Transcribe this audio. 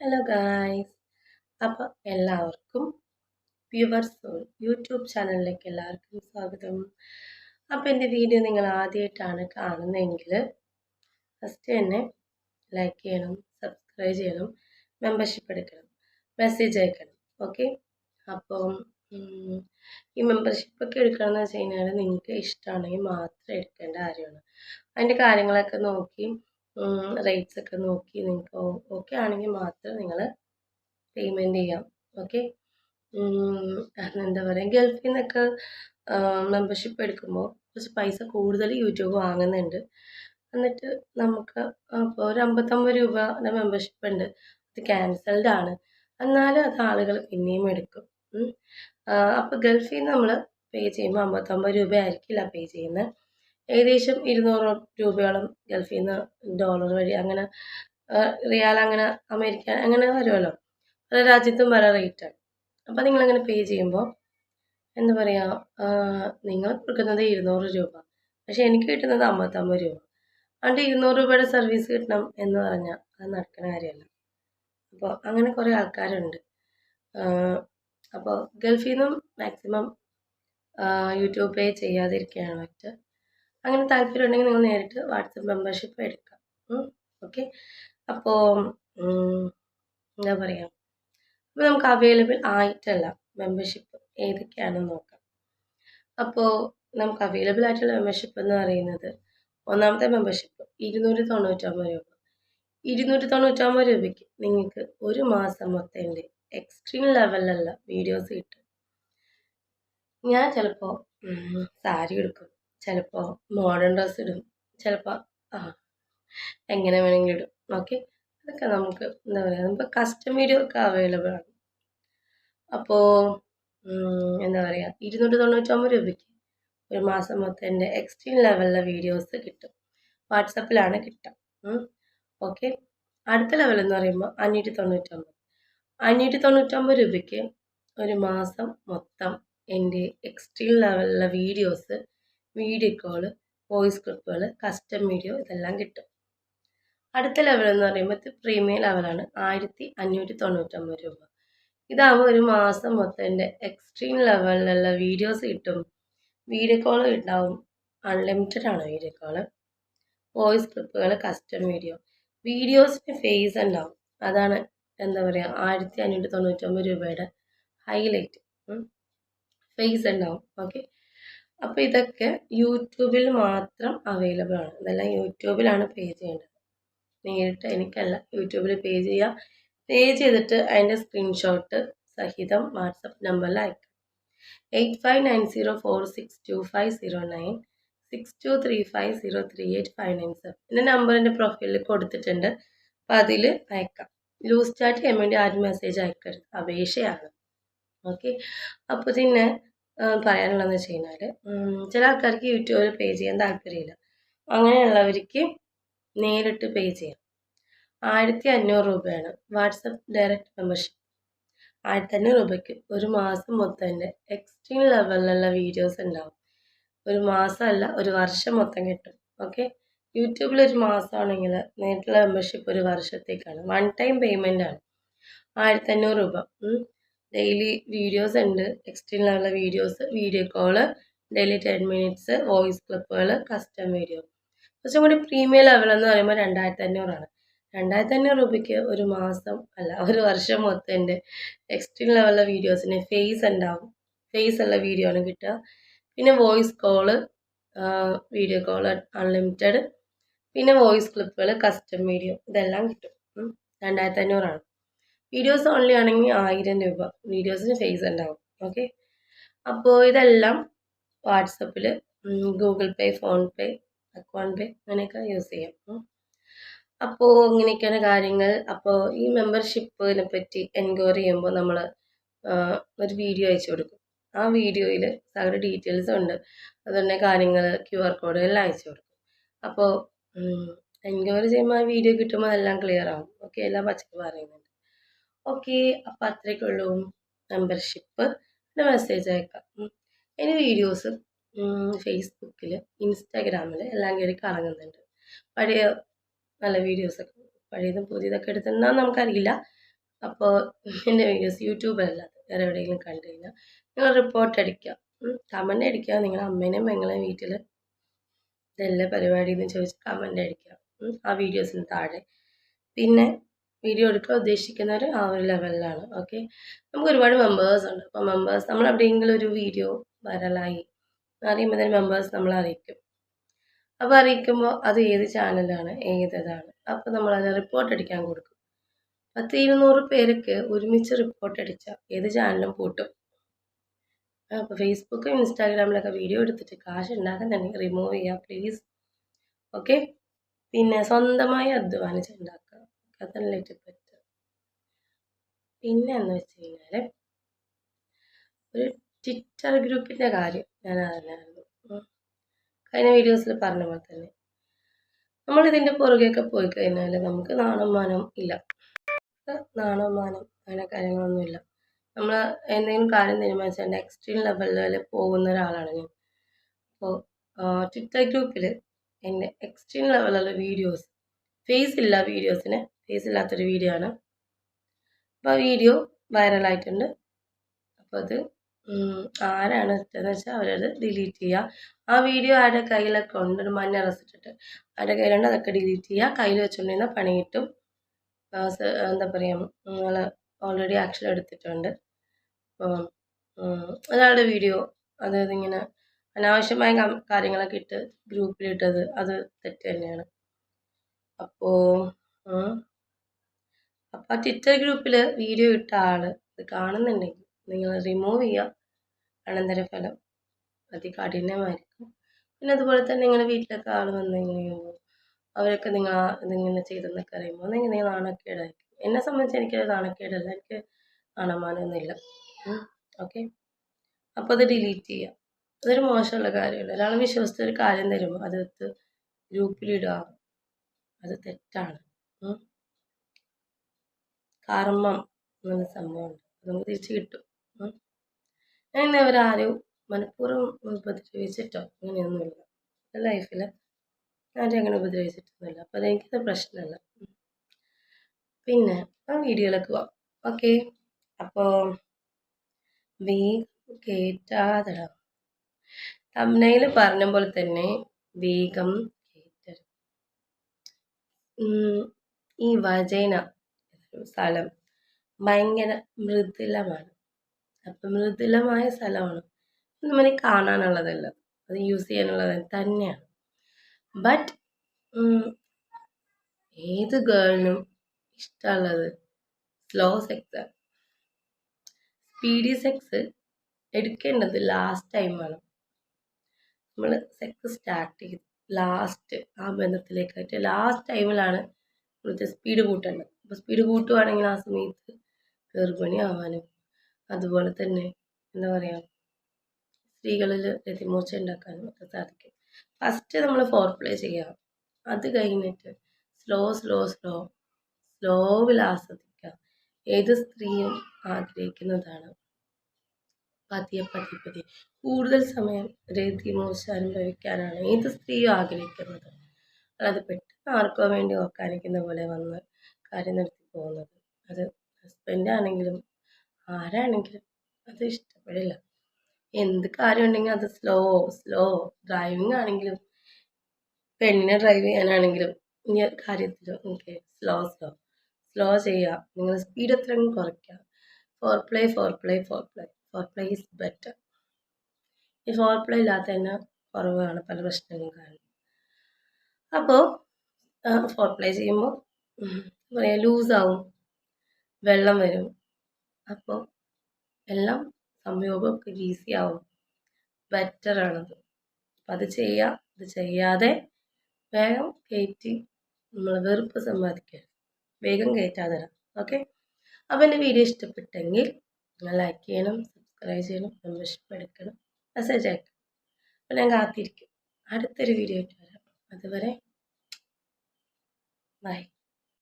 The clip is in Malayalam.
ഹലോ ഗായ്സ് അപ്പോൾ എല്ലാവർക്കും പ്യുവർ സോൾ യൂട്യൂബ് ചാനലിലേക്ക് എല്ലാവർക്കും സ്വാഗതം. അപ്പോൾ എന്റെ വീഡിയോ നിങ്ങൾ ആദ്യമായിട്ടാണ് കാണുന്നതെങ്കിൽ ഫസ്റ്റ് തന്നെ ലൈക്ക് ചെയ്യണം സബ്സ്ക്രൈബ് ചെയ്യണം മെമ്പർഷിപ്പ് എടുക്കണം മെസ്സേജ് അയക്കണം ഓക്കെ അപ്പോൾ ഈ മെമ്പർഷിപ്പ് ഒക്കെ എടുക്കണമെന്ന് വെച്ച് കഴിഞ്ഞാൽ നിങ്ങൾക്ക് ഇഷ്ടമാണെങ്കിൽ മാത്രം എടുക്കേണ്ട കാര്യമാണ്. അതിന്റെ കാര്യങ്ങളൊക്കെ നോക്കി റേറ്റ്സ് ഒക്കെ നോക്കി നിങ്ങൾക്ക് ഓക്കെ ആണെങ്കിൽ മാത്രം നിങ്ങൾ പേയ്മെന്റ് ചെയ്യാം. ഓക്കെ? എന്താ പറയുക ഗൾഫിൽ നിന്നൊക്കെ മെമ്പർഷിപ്പ് എടുക്കുമ്പോൾ കുറച്ച് പൈസ കൂടുതൽ യൂട്യൂബ് വാങ്ങുന്നുണ്ട്. എന്നിട്ട് നമുക്ക് അപ്പോൾ ഒരു അമ്പത്തൊമ്പത് രൂപയുടെ മെമ്പർഷിപ്പ് ഉണ്ട്. അത് ക്യാൻസൽഡ് ആണ്. എന്നാലും അത് ആളുകൾ പിന്നെയും എടുക്കും. അപ്പോൾ ഗൾഫിൽ നിന്ന് നമ്മൾ പേ ചെയ്യുമ്പോൾ അമ്പത്തൊമ്പത് രൂപ ആയിരിക്കില്ല പേ ചെയ്യുന്നത് ഏകദേശം ഇരുന്നൂറ് രൂപയോളം ഗൾഫിൽ നിന്ന് ഡോളർ വഴി അങ്ങനെ റിയാൽ അങ്ങനെ അമേരിക്ക അങ്ങനെ വരുമല്ലോ പല രാജ്യത്തും പല റേറ്റാണ് അപ്പോൾ നിങ്ങളങ്ങനെ പേ ചെയ്യുമ്പോൾ എന്താ പറയുക നിങ്ങൾ കൊടുക്കുന്നത് ഇരുന്നൂറ് രൂപ. പക്ഷേ എനിക്ക് കിട്ടുന്നത് അമ്പത്തൊമ്പത് രൂപ. അതുകൊണ്ട് ഇരുന്നൂറ് രൂപയുടെ സർവീസ് കിട്ടണം എന്ന് പറഞ്ഞാൽ അത് നടക്കുന്ന കാര്യമല്ല. അപ്പോൾ അങ്ങനെ കുറേ ആൾക്കാരുണ്ട്. അപ്പോൾ ഗൾഫിൽ നിന്നും മാക്സിമം യൂട്യൂബ് പേ ചെയ്യാതിരിക്കുകയാണ് പറ്റുക അങ്ങനെ താല്പര്യം ഉണ്ടെങ്കിൽ നിങ്ങൾ നേരിട്ട് വാട്സപ്പ് മെമ്പർഷിപ്പ് എടുക്കാം. ഓക്കെ അപ്പോൾ എന്താ പറയുക അപ്പോൾ നമുക്ക് അവൈലബിൾ ആയിട്ടുള്ള മെമ്പർഷിപ്പ് ഏതൊക്കെയാണെന്ന് നോക്കാം. അപ്പോൾ നമുക്ക് അവൈലബിൾ ആയിട്ടുള്ള മെമ്പർഷിപ്പ് എന്ന് പറയുന്നത് ഒന്നാമത്തെ മെമ്പർഷിപ്പ് ഇരുന്നൂറ്റി തൊണ്ണൂറ്റൊമ്പത് രൂപ. ഇരുന്നൂറ്റി തൊണ്ണൂറ്റൊമ്പത് രൂപയ്ക്ക് നിങ്ങൾക്ക് ഒരു മാസം മൊത്തത്തിന്റെ എക്സ്ട്രീം ലെവലിലുള്ള വീഡിയോസ് കിട്ടും. ഞാൻ ചിലപ്പോൾ സാരി എടുക്കും ചിലപ്പോൾ മോഡേൺ ഡ്രസ്സ് ഇടും. ചിലപ്പോൾ ആ എങ്ങനെ വേണമെങ്കിലും ഇടും. ഓക്കെ അതൊക്കെ നമുക്ക് എന്താ പറയുക നമുക്ക് കസ്റ്റം വീഡിയോ ഒക്കെ അവൈലബിൾ ആണ്. അപ്പോൾ എന്താ പറയുക ഇരുന്നൂറ്റി തൊണ്ണൂറ്റൊമ്പത് രൂപയ്ക്ക് ഒരു മാസം മൊത്തം എന്റെ എക്സ്ട്രീം ലെവലിലെ വീഡിയോസ് കിട്ടും. വാട്സപ്പിലാണ് കിട്ടുക ഓക്കെ അടുത്ത ലെവൽ എന്ന് പറയുമ്പോൾ അഞ്ഞൂറ്റി തൊണ്ണൂറ്റൊമ്പത് അഞ്ഞൂറ്റി തൊണ്ണൂറ്റൊമ്പത് രൂപയ്ക്ക് ഒരു മാസം മൊത്തം എന്റെ എക്സ്ട്രീം ലെവലിലെ വീഡിയോസ് വീഡിയോ കോൾ വോയിസ് ക്ലിപ്പുകൾ കസ്റ്റം വീഡിയോ ഇതെല്ലാം കിട്ടും. അടുത്ത ലെവൽ എന്ന് പറയുമ്പോൾ പ്രീമിയം ലെവലാണ് ആയിരത്തി അഞ്ഞൂറ്റി തൊണ്ണൂറ്റൊമ്പത് രൂപ. ഇതാകുമ്പോൾ ഒരു മാസം മൊത്തം എന്റെ എക്സ്ട്രീം ലെവലിലുള്ള വീഡിയോസ് കിട്ടും. വീഡിയോ കോൾ ഉണ്ടാവും. അൺലിമിറ്റഡ് ആണ് വീഡിയോ കോൾ വോയിസ് ക്ലിപ്പുകൾ കസ്റ്റം വീഡിയോ വീഡിയോസിന് ഫേസ് ഉണ്ടാവും. അതാണ് എന്താ പറയുക ആയിരത്തി അഞ്ഞൂറ്റി തൊണ്ണൂറ്റൊമ്പത് രൂപയുടെ ഹൈലൈറ്റ് ഫേസ് ഉണ്ടാവും. ഓക്കെ അപ്പോൾ ഇതൊക്കെ യൂട്യൂബിൽ മാത്രം അവൈലബിൾ ആണ്. ഇതെല്ലാം യൂട്യൂബിലാണ് പേ ചെയ്യേണ്ടത്. നേരിട്ട് എനിക്കല്ല യൂട്യൂബിൽ പേ ചെയ്യുക പേ ചെയ്തിട്ട് അതിന്റെ സ്ക്രീൻഷോട്ട് സഹിതം വാട്സപ്പ് നമ്പറിൽ അയക്കാം. Eight five nine zero four six two five zero nine six two three five zero three eight five nine seven എന്റെ നമ്പർ എന്റെ പ്രൊഫൈലിൽ കൊടുത്തിട്ടുണ്ട്. അപ്പം അതിൽ അയക്കാം. ലൂസ് ചാറ്റ് ചെയ്യാൻ വേണ്ടി ആരും മെസ്സേജ് അയക്കരുത്. അപേക്ഷയാണ് ഓക്കെ അപ്പോൾ പിന്നെ പറയാനുള്ളതെന്ന് വെച്ച് കഴിഞ്ഞാൽ ചില ആൾക്കാർക്ക് യൂട്യൂബിൽ പേ ചെയ്യാൻ താല്പര്യമില്ല. അങ്ങനെയുള്ളവർക്ക് നേരിട്ട് പേ ചെയ്യാം. ആയിരത്തി അഞ്ഞൂറ് രൂപയാണ് വാട്സപ്പ് ഡയറക്റ്റ് മെമ്പർഷിപ്പ് ആയിരത്തി അഞ്ഞൂറ് രൂപയ്ക്ക് ഒരു മാസം മൊത്തം എന്റെ എക്സ്ട്രീം ലെവലിലുള്ള വീഡിയോസ് ഉണ്ടാവും. ഒരു മാസമല്ല ഒരു വർഷം മൊത്തം കിട്ടും. ഓക്കെ യൂട്യൂബിൽ ഒരു മാസമാണെങ്കിൽ നേരിട്ടുള്ള മെമ്പർഷിപ്പ് ഒരു വർഷത്തേക്കാണ്. വൺ ടൈം പേയ്മെന്റ് ആണ്. ആയിരത്തി അഞ്ഞൂറ് രൂപ ഡെയിലി വീഡിയോസ് ഉണ്ട്. എക്സ്റ്റേണലുള്ള videos video call daily ten minutes voice ക്ലിപ്പുകൾ custom video കുറച്ചും കൂടി പ്രീമിയം ലെവൽ എന്ന് പറയുമ്പോൾ രണ്ടായിരത്തി അഞ്ഞൂറാണ് രണ്ടായിരത്തി അഞ്ഞൂറ് രൂപയ്ക്ക് ഒരു മാസം അല്ല ഒരു വർഷം മൊത്തം എന്റെ എക്സ്ട്രീം ലെവലിലെ വീഡിയോസിന് ഫേസ് ഉണ്ടാവും. ഫേസ് ഉള്ള വീഡിയോ ആണ് കിട്ടുക. പിന്നെ voice call video call unlimited പിന്നെ വോയിസ് ക്ലിപ്പുകൾ കസ്റ്റം വീഡിയോ ഇതെല്ലാം കിട്ടും. രണ്ടായിരത്തി അഞ്ഞൂറാണ് വീഡിയോസ് ഓൺലി ആണെങ്കിൽ ആയിരം രൂപ. വീഡിയോസിന് ഫേസ് ഉണ്ടാവും. ഓക്കെ അപ്പോൾ ഇതെല്ലാം വാട്സപ്പിൽ Google Pay PhonePe account pay അങ്ങനെയൊക്കെ യൂസ് ചെയ്യാം. അപ്പോൾ ഇങ്ങനെയൊക്കെയാണ് കാര്യങ്ങൾ. അപ്പോൾ ഈ മെമ്പർഷിപ്പിനെ പറ്റി എൻക്വയറി ചെയ്യുമ്പോൾ നമ്മൾ ഒരു വീഡിയോ അയച്ചു കൊടുക്കും. ആ വീഡിയോയിൽ സകല ഡീറ്റെയിൽസ് ഉണ്ട്. അതുകൊണ്ട് കാര്യങ്ങൾ ക്യു ആർ കോഡ് എല്ലാം അയച്ചു കൊടുക്കും. അപ്പോൾ എൻക്വയറി ചെയ്യുമ്പോൾ ആ വീഡിയോ കിട്ടുമ്പോൾ അതെല്ലാം ക്ലിയർ ആവും. ഓക്കെ എല്ലാം പച്ചക്ക് പറയുന്നുണ്ട്. ഓക്കെ അപ്പം അത്രയൊക്കെ ഉള്ളൂ മെമ്പർഷിപ്പ് മെസ്സേജ് അയക്കാം. ഇനി വീഡിയോസ് ഫേസ്ബുക്കിൽ ഇൻസ്റ്റാഗ്രാമിൽ എല്ലാം കയറി കറങ്ങുന്നുണ്ട്. പഴയ നല്ല വീഡിയോസൊക്കെ പഴയതും പുതിയതൊക്കെ എടുത്തിട്ടുണ്ടോ നമുക്കറിയില്ല. അപ്പോൾ എന്റെ വീഡിയോസ് യൂട്യൂബിലല്ലാതെ വേറെ എവിടെയെങ്കിലും കണ്ടു കഴിഞ്ഞാൽ നിങ്ങൾ റിപ്പോർട്ട് അടിക്കുക. കമന്റ് അടിക്കുക. നിങ്ങളുടെ അമ്മേനെയും പെങ്ങളെയും വീട്ടിൽ ഇതെല്ലാം പരിപാടി എന്ന് ചോദിച്ച് കമന്റ് അടിക്കുക. ആ വീഡിയോസിന് താഴെ. പിന്നെ വീഡിയോ എടുക്കാൻ ഉദ്ദേശിക്കുന്നവർ ആ ഒരു ലെവലിലാണ് ഓക്കെ നമുക്ക് ഒരുപാട് മെമ്പേഴ്സ് ഉണ്ട്. അപ്പോൾ മെമ്പേഴ്സ് നമ്മൾ എവിടെയെങ്കിലും ഒരു വീഡിയോ വൈറലായി അറിയുമ്പോൾ തന്നെ മെമ്പേഴ്സ് നമ്മളെ അറിയിക്കും. അപ്പോൾ അറിയിക്കുമ്പോൾ അത് ഏത് ചാനലാണ് ഏതതാണ്? അപ്പോൾ നമ്മളത് റിപ്പോർട്ട് അടിക്കാൻ കൊടുക്കും. പത്ത് ഇരുന്നൂറ് പേർക്ക് ഒരുമിച്ച് റിപ്പോർട്ട് അടിച്ചാൽ ഏത് ചാനലും പൂട്ടും. അപ്പോൾ ഫേസ്ബുക്കും ഇൻസ്റ്റാഗ്രാമിലൊക്കെ വീഡിയോ എടുത്തിട്ട് കാശ് ഉണ്ടാക്കാൻ തന്നെ റിമൂവ് ചെയ്യുക പ്ലീസ് ഓക്കെ പിന്നെ സ്വന്തമായി അധ്വാനിച്ച് അതല്ലേ പറ്റും. പിന്നെ എന്ന് വെച്ച് കഴിഞ്ഞാൽ ഒരു ട്വിറ്റർ ഗ്രൂപ്പിന്റെ കാര്യം ഞാൻ അറിഞ്ഞായിരുന്നു. കഴിഞ്ഞ വീഡിയോസിൽ പറഞ്ഞ പോലെ തന്നെ. നമ്മളിതിന്റെ പുറകെയൊക്കെ പോയി കഴിഞ്ഞാൽ നമുക്ക് നാണം മാനം ഇല്ല. നാണം മാനം അങ്ങനെ കാര്യങ്ങളൊന്നുമില്ല നമ്മൾ എന്തെങ്കിലും കാര്യം തീരുമാനിച്ചാൽ എക്സ്ട്രീം ലെവലിൽ പോകുന്ന ഒരാളാണ് ഞാൻ. അപ്പോൾ ട്വിറ്റർ ഗ്രൂപ്പിൽ എന്റെ എക്സ്ട്രീം ലെവലുള്ള വീഡിയോസ് ഫേസ് ഇല്ല വീഡിയോസിന് ഫേസ് ഇല്ലാത്തൊരു വീഡിയോ ആണ്. അപ്പോൾ ആ വീഡിയോ വൈറലായിട്ടുണ്ട് അപ്പോൾ അത് ആരാണ് ഇട്ടതെന്ന് വെച്ചാൽ അവരത് ഡിലീറ്റ് ചെയ്യുക ആ വീഡിയോ ആരുടെ കയ്യിലൊക്കെ ഉണ്ട്? ഒരു മഞ്ഞ റെസിറ്റിട്ട് ആരുടെ കയ്യിലുണ്ട്? അതൊക്കെ ഡിലീറ്റ് ചെയ്യുക കയ്യിൽ വെച്ചുകൊണ്ടിരുന്ന പണി കിട്ടും എന്താ പറയുക നിങ്ങൾ ഓൾറെഡി ആക്ഷൻ എടുത്തിട്ടുണ്ട്. അപ്പോൾ ഒരാളുടെ വീഡിയോ അതായത് ഇങ്ങനെ അനാവശ്യമായ കാര്യങ്ങളൊക്കെ ഇട്ട് ഗ്രൂപ്പിലിട്ടത് അത് തെറ്റ് തന്നെയാണ്. അപ്പോൾ അപ്പോൾ ആ ട്വിറ്റർ ഗ്രൂപ്പിൽ വീഡിയോ ഇട്ട ആൾ ഇത് കാണുന്നുണ്ടെങ്കിൽ നിങ്ങൾ റിമൂവ് ചെയ്യുക. അനന്തരഫലം അതികഠിനമായിരിക്കും. പിന്നെ അതുപോലെ തന്നെ നിങ്ങളുടെ വീട്ടിലൊക്കെ ആൾ വന്നു അവരൊക്കെ നിങ്ങൾ ഇതിങ്ങനെ ചെയ്തെന്നൊക്കെ അറിയുമ്പോൾ നിങ്ങൾ നിങ്ങൾ നാണക്കേടായിരിക്കും. എന്നെ സംബന്ധിച്ച് എനിക്ക് നാണക്കേടല്ല. എനിക്ക് കാണമാനൊന്നുമില്ല ഓക്കെ. അപ്പോൾ അത് ഡിലീറ്റ് ചെയ്യുക അതൊരു മോശമുള്ള കാര്യമല്ല. ഒരാൾ വിശ്വസിച്ച ഒരു കാര്യം തരുമ്പോൾ അതെടുത്ത് ഗ്രൂപ്പിലിടുക അത് തെറ്റാണ്. കർമ്മം എന്നുള്ള സംഭവമുണ്ട് അത് നമുക്ക് തിരിച്ചു കിട്ടും. ഞാൻ ഇന്ന് അവരാരും മനഃപൂർവം ഉപദ്രവിച്ചിട്ടോ അങ്ങനെയൊന്നുമില്ല. ലൈഫിൽ ആരും അങ്ങനെ ഉപദ്രവിച്ചിട്ടൊന്നുമില്ല. അപ്പോൾ അതെനിക്കത് പ്രശ്നമല്ല. പിന്നെ ആ വീഡിയോയിലേക്ക് പോവാം. ഓക്കെ. അപ്പോൾ വേഗം കേറ്റാതട. തമ്മനയിൽ പറഞ്ഞ പോലെ തന്നെ വേഗം ഈ വജൈന സ്ഥലം ഭയങ്കര മൃദുലമാണ്. അപ്പം മൃദുലമായ സ്ഥലമാണ്. നമ്മൾ കാണാനുള്ളതല്ല. അത് യൂസ് ചെയ്യാനുള്ളത് തന്നെയാണ്. ബട്ട് ഏത് ഗേളിനും ഇഷ്ടമുള്ളത് സ്ലോ സെക്സ് സ്പീഡി സെക്സ് എടുക്കേണ്ടത് ലാസ്റ്റ് ടൈമാണ് നമ്മൾ സെക്സ് സ്റ്റാർട്ട് ചെയ്ത് ലാസ്റ്റ് ആ ബന്ധത്തിലേക്കായിട്ട്. ലാസ്റ്റ് ടൈമിലാണ് ഇവിടുത്തെ സ്പീഡ് കൂട്ടേണ്ടത് അപ്പോൾ സ്പീഡ് കൂട്ടുവാണെങ്കിൽ ആ സമയത്ത് ഗർഭിണി ആവാനും അതുപോലെ തന്നെ എന്താ പറയുക സ്ത്രീകളിൽ രതിമൂർച്ച ഉണ്ടാക്കാനും ഒക്കെ സാധിക്കും. ഫസ്റ്റ് നമ്മൾ ഫോർ പ്ലേ ചെയ്യാം അത് കഴിഞ്ഞിട്ട് സ്ലോ സ്ലോ സ്ലോ സ്ലോവിൽ ആസ്വദിക്കുക ഏത് സ്ത്രീയും ആഗ്രഹിക്കുന്നതാണ്. പതിയെ പതിയെ പതിയെ കൂടുതൽ സമയം രതിമൂർച്ച അനുഭവിക്കാനാണ് ഏത് സ്ത്രീയും ആഗ്രഹിക്കുന്നത്. അത് പെട്ടെന്ന് ആർക്കോ വേണ്ടി ഓക്കാനിക്കുന്ന പോലെ വന്ന് കാര്യം നിർത്തി പോകുന്നത്. അത് ഹസ്ബൻഡ് ആണെങ്കിലും ആരാണെങ്കിലും അത് ഇഷ്ടപ്പെടില്ല. എന്ത് കാര്യം ഉണ്ടെങ്കിലും അത് സ്ലോ സ്ലോ ഡ്രൈവിംഗ് ആണെങ്കിലും പെണ്ണിനെ ഡ്രൈവ് ചെയ്യാനാണെങ്കിലും ഈ കാര്യത്തിൽ ഓക്കെ സ്ലോ സ്ലോ സ്ലോ ചെയ്യുക നിങ്ങൾ സ്പീഡ് എത്രയും കുറയ്ക്കുക foreplay foreplay foreplay foreplay is better ഈ ഫോർ പ്ലേ ഇല്ലാത്ത തന്നെ കുറവാണ് പല പ്രശ്നങ്ങളും കാരണം. അപ്പോൾ ഫോർ പ്ലേ ചെയ്യുമ്പോൾ പറയാ ലൂസാവും വെള്ളം വരും. അപ്പോൾ എല്ലാം സംയോഗമൊക്കെ ഈസി ആവും. ബെറ്ററാണത് അപ്പം അത് ചെയ്യുക അത് ചെയ്യാതെ വേഗം കയറ്റി നമ്മൾ വെറുപ്പ് സമ്പാദിക്കുക. വേഗം കയറ്റാതെ ഓക്കെ അപ്പോൾ എന്റെ വീഡിയോ ഇഷ്ടപ്പെട്ടെങ്കിൽ നിങ്ങൾ ലൈക്ക് ചെയ്യണം സബ്സ്ക്രൈബ് ചെയ്യണം മെമ്പർഷിപ്പ് എടുക്കണം മെസ്സേജ് അയക്കണം. അപ്പോൾ ഞാൻ കാത്തിരിക്കും. അടുത്തൊരു വീഡിയോ ആയിട്ട് വരാം. അതുവരെ ബൈ